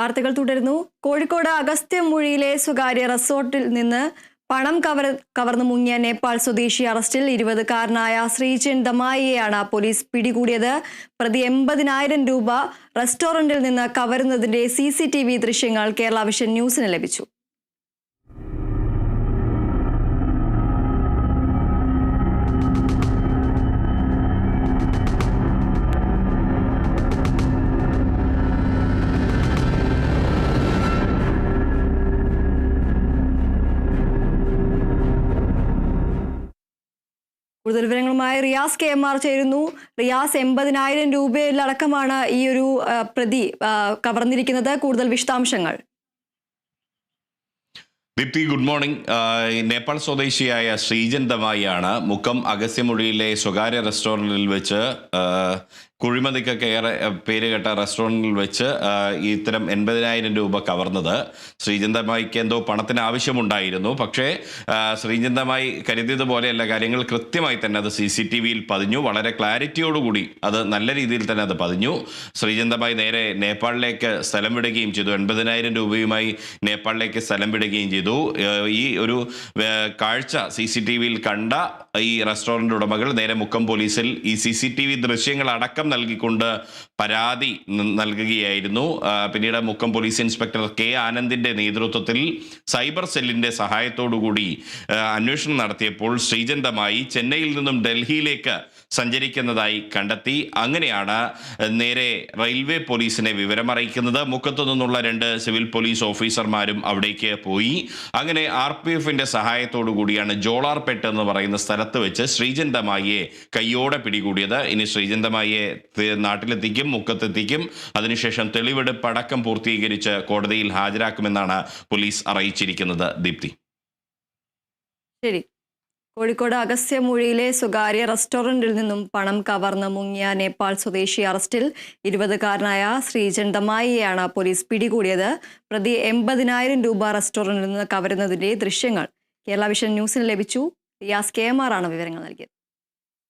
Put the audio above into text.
വാർത്തകൾ തുടരുന്നു. കോഴിക്കോട് അഗസ്ത്യമൂഴിയിലെ സ്വകാര്യ റിസോർട്ടിൽ നിന്ന് പണം കവർ കവർന്നു മുങ്ങിയ നേപ്പാൾ സ്വദേശി അറസ്റ്റിൽ ഇരുപതുകാരനായ ശ്രീചൻ ദമായിയെയാണ് പോലീസ് പിടികൂടിയത്. പ്രതി എൺപതിനായിരം രൂപ റെസ്റ്റോറന്റിൽ നിന്ന് കവരുന്നതിന്റെ സി ദൃശ്യങ്ങൾ കേരള വിഷൻ ന്യൂസിന് ലഭിച്ചു. കൂടുതൽ വിവരങ്ങളുമായി റിയാസ് കെ എം ആർ ചേരുന്നു. റിയാസ് എൺപതിനായിരം രൂപയിലടക്കമാണ് ഈ ഒരു പ്രതി കവർന്നിരിക്കുന്നത്. കൂടുതൽ വിശദാംശങ്ങൾ. Deepthi good morning. നേപ്പാൾ സ്വദേശിയായ ശ്രീജൻ ദമായിയാണ് മുക്കം അഗസ്യമൊഴിയിലെ സ്വകാര്യ റെസ്റ്റോറന്റിൽ വെച്ച് കുഴിമതിക്കൊക്കെ ഏറെ പേര് കേട്ട റെസ്റ്റോറന്റിൽ വെച്ച് ഇത്തരം എൺപതിനായിരം രൂപ കവർന്നത്. ശ്രീചന്തമായിക്ക് എന്തോ പണത്തിന് ആവശ്യമുണ്ടായിരുന്നു. പക്ഷേ ശ്രീചന്തമായി കരുതിയതുപോലെയല്ല കാര്യങ്ങൾ. കൃത്യമായി തന്നെ അത് സി സി ടി വിയിൽ പതിഞ്ഞു. വളരെ ക്ലാരിറ്റിയോടുകൂടി അത് നല്ല രീതിയിൽ തന്നെ അത് പതിഞ്ഞു. ശ്രീചന്തമായി നേരെ നേപ്പാളിലേക്ക് സ്ഥലം വിടുകയും ചെയ്തു. എൺപതിനായിരം രൂപയുമായി നേപ്പാളിലേക്ക് സ്ഥലം വിടുകയും ചെയ്തു. ഈ ഒരു കാഴ്ച സി സി ടി വിയിൽ കണ്ട ഈ റെസ്റ്റോറന്റ് ഉടമകൾ നേരെ മുക്കം പോലീസിൽ ഈ സി സി ടി വി ദൃശ്യങ്ങൾ അടക്കം നൽകിക്കൊണ്ട് പരാതി നൽകുകയായിരുന്നു. പിന്നീട് മുക്കം പോലീസ് ഇൻസ്പെക്ടർ കെ ആനന്ദിന്റെ നേതൃത്വത്തിൽ സൈബർ സെല്ലിന്റെ സഹായത്തോടുകൂടി കൂടി അന്വേഷണം നടത്തിയപ്പോൾ ശ്രീജന്തമായി ചെന്നൈയിൽ നിന്നും ഡൽഹിയിലേക്ക് സഞ്ചരിക്കുന്നതായി കണ്ടെത്തി. അങ്ങനെയാണ് നേരെ റെയിൽവേ പോലീസിനെ വിവരമറിയിക്കുന്നത്. മുക്കത്തു നിന്നുള്ള രണ്ട് സിവിൽ പോലീസ് ഓഫീസർമാരും അവിടേക്ക് പോയി. അങ്ങനെ ആർ പി എഫിന്റെ സഹായത്തോടു കൂടിയാണ് ജോളാർപേട്ട് എന്ന് പറയുന്ന സ്ഥലത്ത് വെച്ച് ശ്രീജന്തമായിയെ കയ്യോടെ പിടികൂടിയത്. ഇനി ശ്രീജന്തമായിയെ നാട്ടിലെത്തിക്കും മുക്കത്തെത്തിക്കും. അതിനുശേഷം തെളിവെടുപ്പ് അടക്കം പൂർത്തീകരിച്ച് കോടതിയിൽ ഹാജരാക്കുമെന്നാണ് പോലീസ് അറിയിച്ചിരിക്കുന്നത്. ദീപ്തി. ശരി. കോഴിക്കോട് അഗസ്ത്യമൂഴിയിലെ സ്വകാര്യ റെസ്റ്റോറന്റിൽ നിന്നും പണം കവർന്ന് മുങ്ങിയ നേപ്പാൾ സ്വദേശി അറസ്റ്റിൽ ഇരുപതുകാരനായ ശ്രീജൻ പോലീസ് പിടികൂടിയത്. പ്രതി എൺപതിനായിരം രൂപ റെസ്റ്റോറന്റിൽ നിന്ന് കവരുന്നതിന്റെ ദൃശ്യങ്ങൾ കേരള വിഷൻ ന്യൂസിന് ലഭിച്ചു. റിയാസ് കെ എം ആർ ആണ് വിവരങ്ങൾ നൽകിയത്.